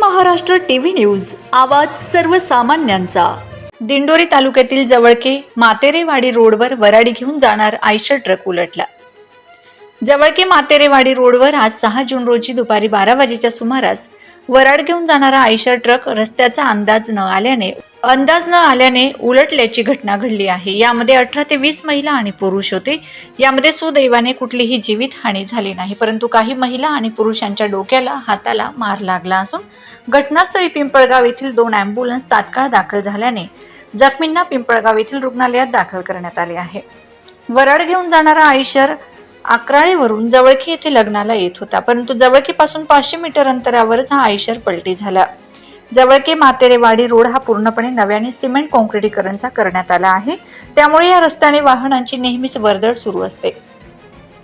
Maharashtra TV news. आवाज सर्वसामान्यांचा. दिंडोरी तालुक्यातील जवळके मातेरेवाडी रोडवर वराडी घेऊन जाणार आयशर ट्रक उलटला. जवळके मातेरेवाडी रोडवर आज सहा जून रोजी दुपारी बारा वाजेच्या सुमारास वराड घेऊन जाणारा आयशर ट्रक रस्त्याचा अंदाज न आल्याने अंदाज न आल्याने उलटल्याची घटना घडली आहे. यामध्ये अठरा ते वीस महिला आणि पुरुष होते. यामध्ये सुदैवाने कुठलीही जीवितहानी झाली नाही परंतु काही महिला आणि पुरुषांच्या डोक्याला हाताला मार लागला असून घटनास्थळी पिंपळगाव येथील दोन अँब्युलन्स तात्काळ दाखल झाल्याने जखमींना पिंपळगाव येथील रुग्णालयात दाखल करण्यात आले आहे. वराड घेऊन जाणारा आयशर अकराळीवरून जवळखी येथे लग्नाला येत होता. परंतु जवळखीपासून पाचशे मीटर अंतरावरच हा आयशर पलटी झाला. जवळके मातेरेवाडी रोड हा पूर्णपणे नव्याने सिमेंट कॉन्क्रिटीकरणचा करण्यात आला आहे. त्यामुळे या रस्त्याने वाहनांची नेहमीच वर्दळ सुरू असते.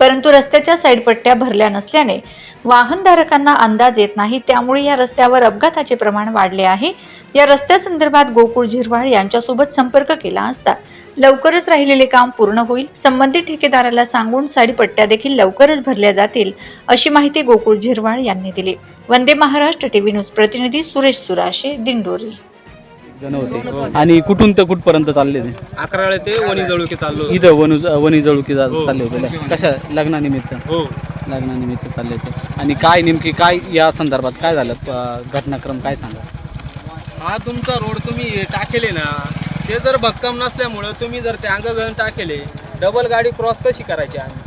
परंतु रस्त्याच्या साईड पट्ट्या भरल्या नसल्याने वाहनधारकांना अंदाज येत नाही. त्यामुळे या रस्त्यावर अपघाताचे प्रमाण वाढले आहे. या रस्त्यासंदर्भात गोकुळ झिरवाळ यांच्यासोबत संपर्क केला असता लवकरच राहिलेले काम पूर्ण होईल. संबंधित ठेकेदाराला सांगून साडीपट्ट्या देखील लवकरच भरल्या जातील अशी माहिती गोकुळ झिरवाळ यांनी दिली. वंदे महाराष्ट्र टीव्ही न्यूज प्रतिनिधी सुरेश सुराशे दिंडोरी. जण होते. आणि कुठून तर कुठपर्यंत चालले ते? अकराळे ते वणी जळुकी चाललो इथं वनु वणी जळुकी जा- हो. चालले होते कशा? लग्नानिमित्त? हो. लग्नानिमित्त चालले होते. आणि काय नेमकी काय या संदर्भात काय झालं? प- घटनाक्रम काय सांगा? हा तुमचा रोड तुम्ही हे टाकेले ना ते जर भक्कम नसल्यामुळं तुम्ही जर ते अंग टाकेले डबल गाडी क्रॉस कशी करायची आम्ही?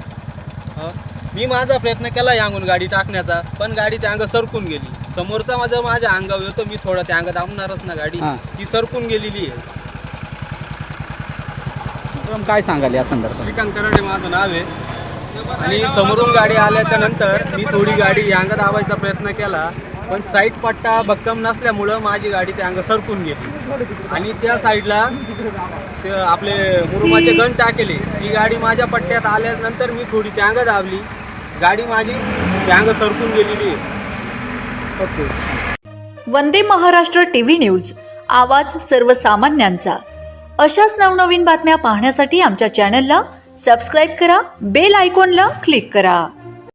मी माझा प्रयत्न केला यांगून गाडी टाकण्याचा पण गाडी त्या अंग सरकून गेली. समोरचा माझा माझ्या अंगावर येतो मी थोडं त्या अंग दाबणारच ना गाडी. हां. ती सरकून गेलेली आहे. काय सांगाल या संदर्भात? श्रीकांत कराडे माझं नाव आहे. आणि समोरून गाडी आल्याच्यानंतर मी थोडी गाडी अंग दाबायचा प्रयत्न केला पण साईड पट्टा भक्कम नसल्यामुळं माझी गाडी त्या अंग सरकून गेली. आणि त्या साईडला स- आपले मुरुमाचे गण टाकेले. ती गाडी माझ्या पट्ट्यात आल्यानंतर मी थोडी त्या अंग दाबली. गाडी माझी अंग सरकून गेलेली आहे. वंदे महाराष्ट्र टीव्ही न्यूज आवाज सर्वसामान्यांचा. अशाच नवनवीन बातम्या पाहण्यासाठी आमच्या चॅनलला सबस्क्राईब करा बेल आयकॉनला क्लिक करा.